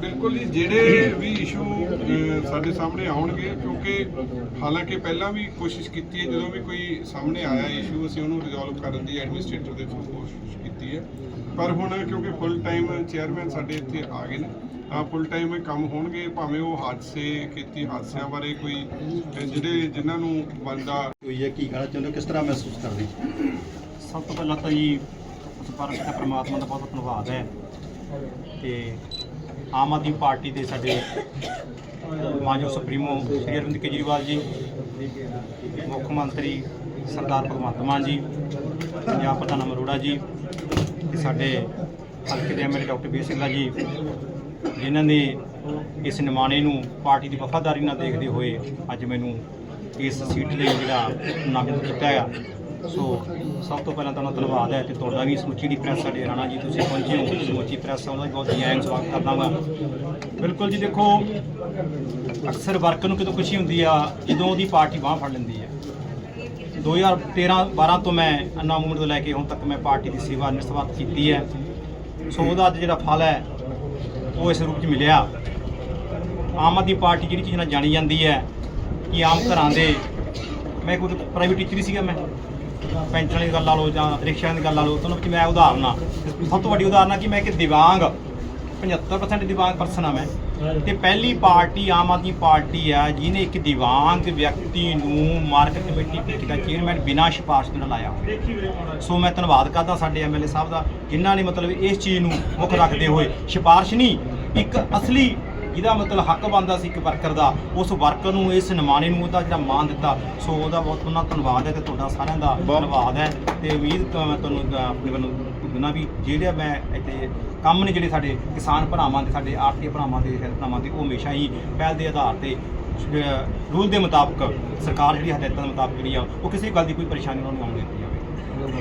ਬਿਲਕੁਲ ਜੀ ਜਿਹੜੇ ਵੀ ਇਸ਼ੂ ਸਾਡੇ ਸਾਹਮਣੇ ਆਉਣਗੇ ਕਿਉਂਕਿ ਹਾਲਾਂਕਿ ਪਹਿਲਾਂ ਵੀ ਕੋਸ਼ਿਸ਼ ਕੀਤੀ ਹੈ ਜਦੋਂ ਵੀ ਕੋਈ ਸਾਹਮਣੇ ਆਇਆ ਇਸ਼ੂ ਅਸੀਂ ਉਹਨੂੰ ਰਿਜ਼ੋਲਵ ਕਰਨ ਦੀ ਐਡਮਿਨਿਸਟ੍ਰੇਟਰ ਦੇ ਥਰੂ ਕੋਸ਼ਿਸ਼ ਕੀਤੀ ਹੈ। ਪਰ ਹੁਣ ਕਿਉਂਕਿ ਫੁੱਲ ਟਾਈਮ ਚੇਅਰਮੈਨ ਸਾਡੇ ਇੱਥੇ ਆ ਗਏ ਨੇ ਤਾਂ ਫੁੱਲ ਟਾਈਮ ਕੰਮ ਹੋਣਗੇ ਭਾਵੇਂ ਉਹ ਹਾਦਸੇ ਖੇਤੀ ਹਾਦਸਿਆਂ ਬਾਰੇ ਕੋਈ ਜਿਹੜੇ ਜਿਨ੍ਹਾਂ ਨੂੰ ਬੰਦਾ ਹੋਈ ਹੈ ਕੀ ਕਹਿਣਾ ਚਾਹੁੰਦੇ ਕਿਸ ਤਰ੍ਹਾਂ ਮਹਿਸੂਸ ਕਰਦੇ? ਸਭ ਤੋਂ ਪਹਿਲਾਂ ਤਾਂ ਜੀ ਪ੍ਰਮਾਤਮਾ ਦਾ ਬਹੁਤ ਬਹੁਤ ਧੰਨਵਾਦ ਹੈ। ਤੇ ਆਮ ਆਦਮੀ ਪਾਰਟੀ ਦੇ ਸਾਡੇ ਮਾਨਯੋਗ ਸੁਪਰੀਮੋ ਸ੍ਰੀ ਅਰਵਿੰਦ ਕੇਜਰੀਵਾਲ ਜੀ, ਮੁੱਖ ਮੰਤਰੀ ਸਰਦਾਰ ਭਗਵੰਤ ਮਾਨ ਜੀ, ਪੰਜਾਬ ਪ੍ਰਧਾਨ ਅਮਰੋੜਾ ਜੀ, ਤੇ ਸਾਡੇ ਹਲਕੇ ਦੇ ਐਮਐਲਏ ਡਾਕਟਰ ਬੀ ਸਿੰਘਲਾ ਜੀ, ਜਿਨ੍ਹਾਂ ਨੇ ਇਸ ਨਿਮਾਣੇ ਨੂੰ ਪਾਰਟੀ ਦੀ ਵਫਾਦਾਰੀ ਨਾਲ ਦੇਖਦੇ ਹੋਏ ਅੱਜ ਮੈਨੂੰ ਇਸ ਸੀਟ ਲਈ ਜਿਹੜਾ ਨਾਮਜ਼ਦ ਕੀਤਾ ਹੈ ਸੋ, ਸਭ ਤੋਂ ਪਹਿਲਾਂ ਤੁਹਾਨੂੰ ਧੰਨਵਾਦ ਹੈ ਤੇ ਤੁਹਾਡਾ ਵੀ ਸਮੁੱਚੀ ਦੀ ਪ੍ਰੈਸ ਸਾਡੇ ਰਾਣਾ ਜੀ ਤੁਸੀਂ ਪਹੁੰਚੇ ਹੋ। ਸਮੁੱਚੀ ਪ੍ਰੈਸ ਉਹਦਾ ਵੀ ਬਹੁਤ ਜੈਨ ਸਵਾਗਤ ਕਰਦਾ ਹਾਂ ਬਿਲਕੁਲ ਜੀ, ਦੇਖੋ, ਅਕਸਰ ਵਰਕਰ ਨੂੰ ਕਿਦੋਂ ਖੁਸ਼ੀ ਹੁੰਦੀ ਆ, ਜਦੋਂ ਉਹਦੀ ਪਾਰਟੀ ਬਾਹ ਫੜ ਲੈਂਦੀ ਹੈ 2013 12 ਤੋਂ ਮੈਂ ਅੰਨਾ ਮੂਵਮੈਂਟ ਤੋਂ ਲੈ ਕੇ ਹੁਣ ਤੱਕ ਮੈਂ ਪਾਰਟੀ ਦੀ ਸੇਵਾ ਨਿਸਵਾਤ ਕੀਤੀ ਹੈ। ਸੋ, ਉਹਦਾ ਅੱਜ ਜਿਹੜਾ ਫਲ ਹੈ, ਉਹ ਇਸ ਰੂਪ 'ਚ ਮਿਲਿਆ। ਆਮ ਆਦਮੀ ਪਾਰਟੀ ਜਿਹੜੀ ਚੀਜ਼ ਨਾਲ ਜਾਣੀ ਜਾਂਦੀ ਹੈ ਕਿ ਆਮ ਘਰਾਂ ਦੇ, ਮੈਂ ਕੋਈ ਪ੍ਰਾਈਵੇਟ ਟੀਚਰ ਹੀ ਸੀਗਾ ਮੈਂ। ਪੈਂਚਰਾਂ ਦੀ ਗੱਲ ਲਾ ਲਓ ਜਾਂ ਰਿਕਸ਼ਿਆਂ ਦੀ ਗੱਲ ਲਾ ਲਓ, ਤੁਹਾਨੂੰ ਕਿ ਮੈਂ ਉਦਾਹਰਨ? ਆ ਸਭ ਤੋਂ ਵੱਡੀ ਉਦਾਹਰਨ ਆ ਕਿ ਮੈਂ ਕਿ ਦਿਵਾਂਗ 75% ਦਿਵਾਂਗ ਪਰਸਨ ਆ ਮੈਂ। ਤੇ ਪਹਿਲੀ ਪਾਰਟੀ ਆਮ ਆਦਮੀ ਪਾਰਟੀ ਆ, ਜਿਹਨੇ ਇੱਕ ਦਿਵਾਂਗ ਵਿਅਕਤੀ ਨੂੰ ਮਾਰਕੀਟ ਕਮੇਟੀ ਭੇਟੀ ਦਾ ਚੇਅਰਮੈਨ ਬਿਨਾਂ ਸਿਫਾਰਿਸ਼ ਦੇ ਨਾਲ ਲਾਇਆ। ਸੋ ਮੈਂ ਧੰਨਵਾਦ ਕਰਦਾ ਸਾਡੇ ਐਮਐਲਏ ਸਾਹਿਬ ਦਾ, ਜਿਨ੍ਹਾਂ ਨੇ ਮਤਲਬ ਇਸ ਚੀਜ਼ ਨੂੰ ਮੁੱਖ ਰੱਖਦੇ ਹੋਏ ਸਿਫਾਰਿਸ਼ ਨਹੀਂ, ਇੱਕ ਅਸਲੀ ਜਿਹਦਾ ਮਤਲਬ ਹੱਕ ਬਣਦਾ ਸੀ ਇੱਕ ਵਰਕਰ ਦਾ ਉਸ ਵਰਕਰ ਨੂੰ ਇਸ ਨਿਮਾਣੇ ਨੂੰ ਉਹਦਾ ਜਿਹੜਾ ਮਾਣ ਦਿੱਤਾ। ਸੋ ਉਹਦਾ ਬਹੁਤ ਉਹਨਾਂ ਧੰਨਵਾਦ ਹੈ ਤੇ ਤੁਹਾਡਾ ਸਾਰਿਆਂ ਦਾ ਧੰਨਵਾਦ ਹੈ। ਤੇ ਉਮੀਦ ਮੈਂ ਤੁਹਾਨੂੰ ਆਪਣੇ ਵੱਲੋਂ ਦੁੱਗਣਾ ਵੀ ਜਿਹੜੇ ਮੈਂ ਇੱਥੇ ਕੰਮ ਨੇ ਜਿਹੜੇ ਸਾਡੇ ਕਿਸਾਨ ਭਰਾਵਾਂ ਦੇ ਸਾਡੇ ਆਰਥਿਕ ਭਰਾਵਾਂ ਦੇ ਹੈਲਥ ਭਰਾਵਾਂ ਦੇ ਉਹ ਹਮੇਸ਼ਾ ਹੀ ਪਹਿਲ ਦੇ ਆਧਾਰ ਤੇ ਰੂਲ ਦੇ ਮੁਤਾਬਕ ਸਰਕਾਰ ਜਿਹੜੀ ਹਦਾਇਤਾਂ ਦੇ ਮੁਤਾਬਕ ਜਿਹੜੀ ਆ ਉਹ ਕਿਸੇ ਗੱਲ ਦੀ ਕੋਈ ਪਰੇਸ਼ਾਨੀ ਉਹਨਾਂ ਨੂੰ ਆਉਣ ਨਹੀਂ ਦਿੰਦੀ